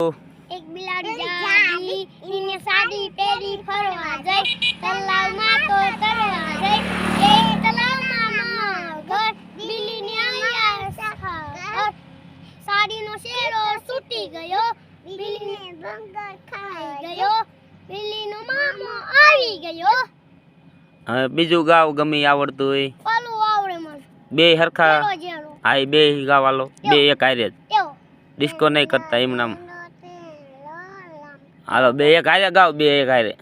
એક બિલાડી જાડી એને સાડી પહેરી ફરવા જઈ. તલાવમાં તો તરવા જઈ. એ તલાવમાં મગર બિલીને આયા સાડીનો શેરો સૂટી ગયો. બિલીને ભંગર ખાઈ ગયો. બિલીનો મામો આવી ગયો. હવે બીજું ગાવ ગમે આવડતું હોય. ઓલું આવડે મને. બે હરખા હા બે ગાવાલો બે એક હારે ડિસ્કો નહીં કરતા એમ નામ હાલો બે એક હારે ગાવ બે એક હારે.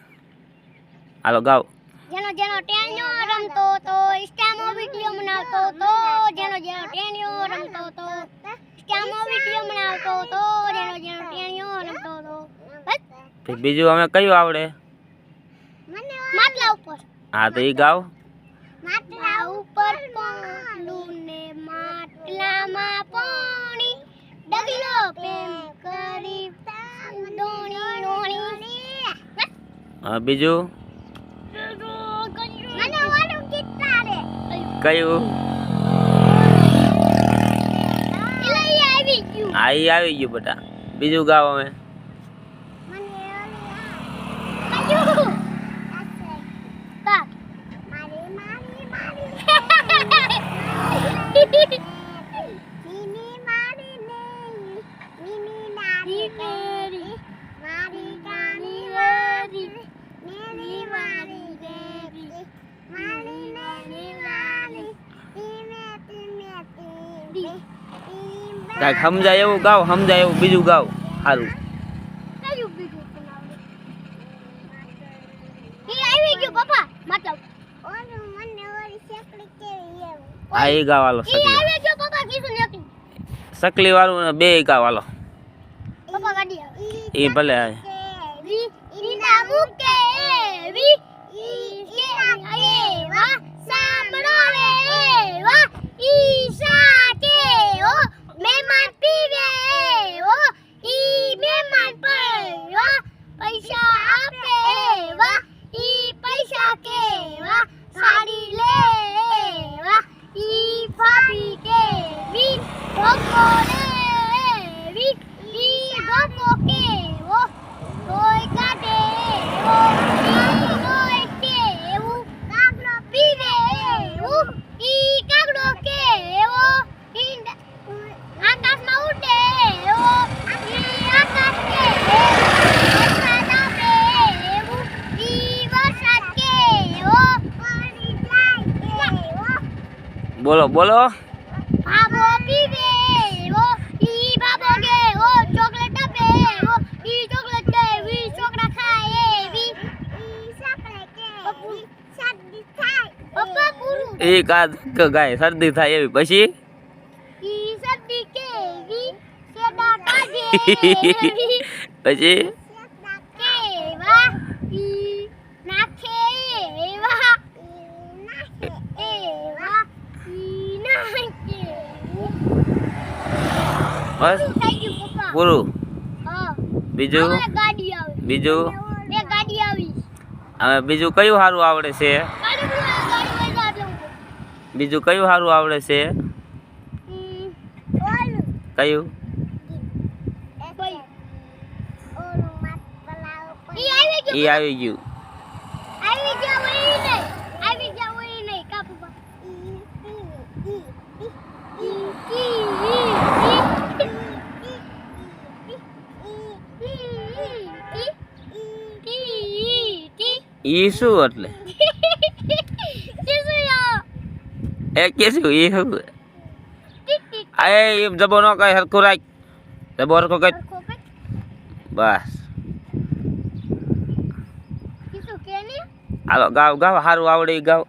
હાલો ગાવ. જેનો જેનો ટેન્યો રમતો તો ઇન્સ્ટાનો વિડિયો બનાવતો તો જેનો જેનો ટેન્યો રમતો તો ઇન્સ્ટાનો વિડિયો બનાવતો તો જેનો જેનો ટેન્યો રમતો તો બીજું અમે કયું આવડે? માટલા ઉપર. હા તો ઈ ગાવ. માટલા હા બીજું? કયું? હા એ આવી ગયું બેટા. બીજું ગાવ અમે કયું? કા કાંઈક સમજાય એવું ગાવ સમજાય એવું બીજું ગાવ. સારું કયું એ બનાવું? ઈ આવી ગયું પપ્પા. મતલબ? ઓલું મને ઓલી શેકડી કેવી એવું હા ઈ ગાવ હાલો ઈ સકલી આવી ગયું પપ્પા કીધું નથી સકલી વાળું ને બે ગાવ હાલો પપ્પા ગાડી આવે ઈ ભલે આવે. વી ઈના મુકે વી ઈ કે એવા સાંભળો એવા ઈશા કે ઓ મહેમાન પીવે ઓ ઈ મહેમાન પૈવા પૈસા આપે એવા ઈ પૈસા કેવા સાડી લેવા ઈ ફાફી કેવી ધોકો લેવી ઈ ધોકો કેવો તોય કાઢે એવો ઈ તોય કેવું કાગડો પીવે એવું ઈ કાગડો કેવો ઈ ડ- આકાશમાં ઉડે એવો ઈ આકાશ કેવો વરસાદ આપે એવું ઈ વરસાદ કેવો પડી જાય કેવો બોલો બોલો બાબો પીવે એવો ઈ બાબો ગેવો ચોકલેટ આપે એવો ઈ ચોકલેટ કેવી છોકરા ખાય એવી ઈ ચોકલેટ કેવી શરદી થાય પપ્પા પૂરું એ કા ગાય શરદી થાય એવી. પછી? પછી? બસ. પૂરું બીજું? બીજું? હવે બીજું કયું સારું આવડે છે? બીજું કયું સારું આવડે છે? કયું? એ આવી ગયું. ઈ શું ગયું એ કે શું એ શું? એ જબો ન કઈ હરખું રાખ. જબો હરખો કઈ બસ. હાલો ગાવ ગાવ સારું આવડે ગાવ.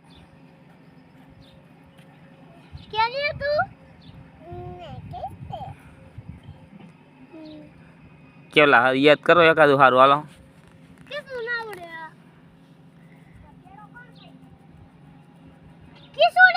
કેવલા યાદ કરો એકાદું સારું હાલો. કિસું